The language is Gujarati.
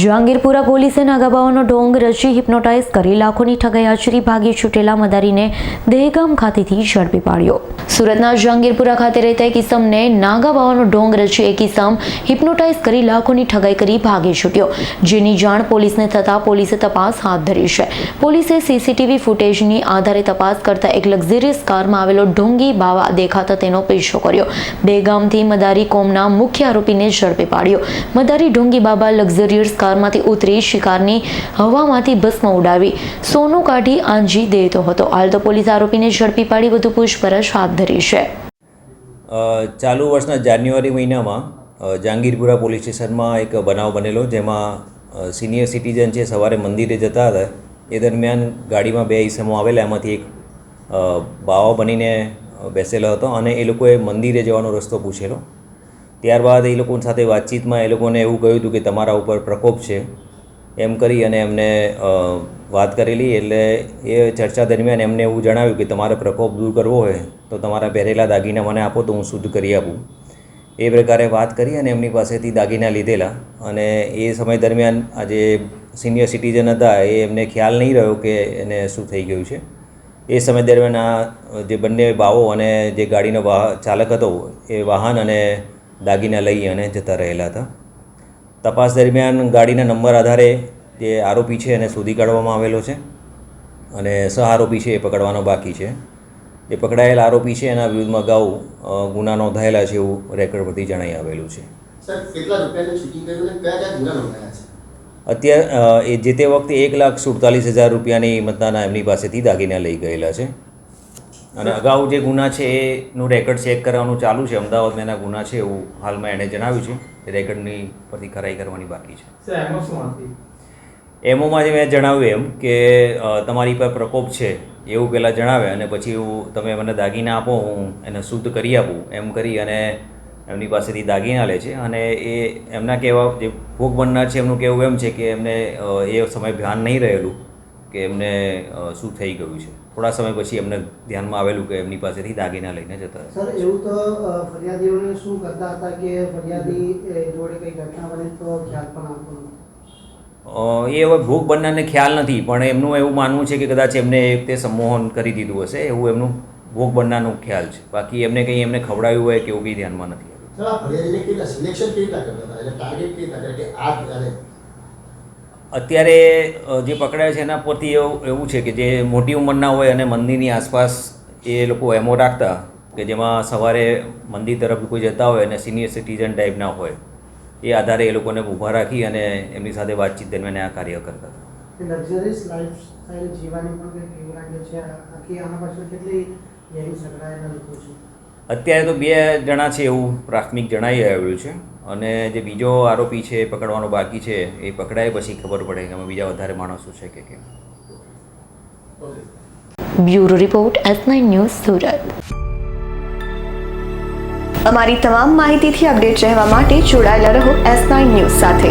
જહાંગીરપુરા પોલીસે નાગાબાવાનો ઢોંગ રચી હિપ્નોટાઇઝ કરી લાખોની ઠગાઈ આચરી ભાગી છૂટેલા મદારીને દહેગામ ખાતેથી ઝડપી પાડ્યો. સુરતના જહાંગીરપુરા ખાતે રહેતા એક ઇસમને નાગાબાવાનો ઢોંગ રચી એક ઇસમ હિપ્નોટાઇઝ કરી લાખોની ઠગાઈ કરી ભાગી છૂટ્યો. જેની જાણ પોલીસને થતાં પોલીસે તપાસ હાથ ધરી છે. પોલીસે સીસીટીવી ફૂટેજની આધારે તપાસ કરતા એક લક્ઝરિયસ કારમાં આવેલો ઢોંગી બાવા દેખાતા તેનો પીછો કર્યો. બેગામથી મદારી કોમના મુખ્ય આરોપીને ઝડપી પાડ્યો. મદારી ઢોંગી બાબા લક્ઝરિયસ કારમાંથી ઉતરી શિકારની હવામાંથી ભસ્મ ઉડાવી સોનું કાઢી આંજી દેતો હતો. હાલ તો પોલીસ આરોપીને ઝડપી પાડી વધુ પૂછપરછ હાથ ધરી છે. ચાલુ વર્ષના જાન્યુઆરી મહિનામાં જહાંગીરપુરા પોલીસ સ્ટેશનમાં એક બનાવ બનેલો જેમાં સિનિયર સિટીઝન છે, સવારે મંદિરે જતા હતા. એ દરમિયાન ગાડીમાં બે ઈસમો આવેલા, એમાંથી એક બાવા બનીને બેસેલો હતો અને એ લોકોએ મંદિરે જવાનો રસ્તો પૂછેલો. ત્યારબાદ એ લોકો સાથે વાતચીતમાં એ લોકોને એવું કહ્યું હતું કે તમારા ઉપર પ્રકોપ છે, એમ કરી અને એમને વાત કરેલી એટલે એ ચર્ચા દરમિયાન એમને એવું જણાવ્યું કે તમારે પ્રકોપ દૂર કરવો હોય તો તમારા પહેરેલા દાગીના મને આપો તો હું શુદ્ધ કરી આપું. એ પ્રકારે વાત કરી અને એમની પાસેથી દાગીના લીધેલા અને એ સમય દરમિયાન આ જે સિનિયર સિટીઝન હતા એ એમને ખ્યાલ નહીં રહ્યો કે એને શું થઈ ગયું છે. એ સમય દરમિયાન આ જે બંને બાવો અને જે ગાડીનો વાહ, ચાલક હતો એ વાહન અને દાગીના લઈ અને જતા રહેલા હતા. તપાસ દરમિયાન ગાડીના નંબર આધારે જે આરોપી છે એને શોધી કાઢવામાં આવેલો છે અને સહ આરોપી છે એ પકડવાનો બાકી છે. એ પકડાયેલ આરોપી છે એના વિરુદ્ધમાં અગાઉ ગુના નોંધાયેલા છે એવું રેકોર્ડ પરથી જણાઈ આવેલું છે. અત્યારે એ જે તે વખતે એક લાખ સુડતાલીસ હજાર રૂપિયાની મતદાના એમની પાસેથી દાગીના લઈ ગયેલા છે. અને અગાઉ જે ગુના છે એનું રેકર્ડ ચેક કરવાનું ચાલુ છે અમદાવાદમાં એના ગુના છે એવું હાલમાં એણે જણાવ્યું છે. એ રેકર્ડની પરથી ખરાઈ કરવાની બાકી છે. સર એમાં શું એમોમાં જે મેં જણાવ્યું એમ કે તમારી પર પ્રકોપ છે એવું પહેલાં જણાવે અને પછી એવું તમે મને દાગીના આપો હું એને શુદ્ધ કરી આપું એમ કરી અને એમની પાસેથી દાગીના લે છે. અને એ એમના કહેવા જે ભોગ બનનાર છે એમનું કહેવું એમ છે કે એમને એ સમય ધ્યાન નહીં રહેલું. કે એમને શું થઈ ગયું છે? થોડા સમય પછી એમને ધ્યાનમાં આવેલું કે એમની પાસેથી દાગીના લઈને જતા સર એવું તો ફરિયાદીઓને શું કરતા હતા કે ફરિયાદી એ, જોડે કંઈ ઘટના બને તો ખ્યાલ પણ આપવાનો એ હવે ભોગ બનનારને ખ્યાલ નથી પણ એમનું એવું માનવું છે કે કદાચ એમને એક તે સંમોહન કરી દીધું હશે એવું એમનું ભોગ બનનારનું ખ્યાલ છે. બાકી એમને કંઈ એમને ખવડાવ્યું હોય કે એવું કંઈ ધ્યાનમાં નથી આવ્યું. અત્યારે જે પકડાય છે એના પરથી એવું એવું છે કે જે મોટી ઉંમરના હોય અને મંદિરની આસપાસ એ લોકો એમો રાખતા કે જેમાં સવારે મંદિર તરફ કોઈ જતા હોય અને સિનિયર સિટીઝન ટાઈપના હોય, એ આધારે એ લોકોને ઊભા રાખી અને એમની સાથે વાતચીત દરમિયાન આ કાર્ય કરતા હતા. લક્ઝરીસ પણ છે. આખી આના પાછળ કેટલી અત્યારે તો બે જણા છે એવું પ્રાથમિક જણાઈ આવ્યું છે. અને જે બીજો આરોપી છે પકડવાનો બાકી છે, એ પકડાય પછી ખબર પડે કે અમે બીજા વધારે માણસો છે કે કેમ. Bureau report S news Surat. અમારી તમામ માહિતીથી અપડેટ રહેવા માટે જોડાયેલા રહો એસ ન્યૂઝ સાથે.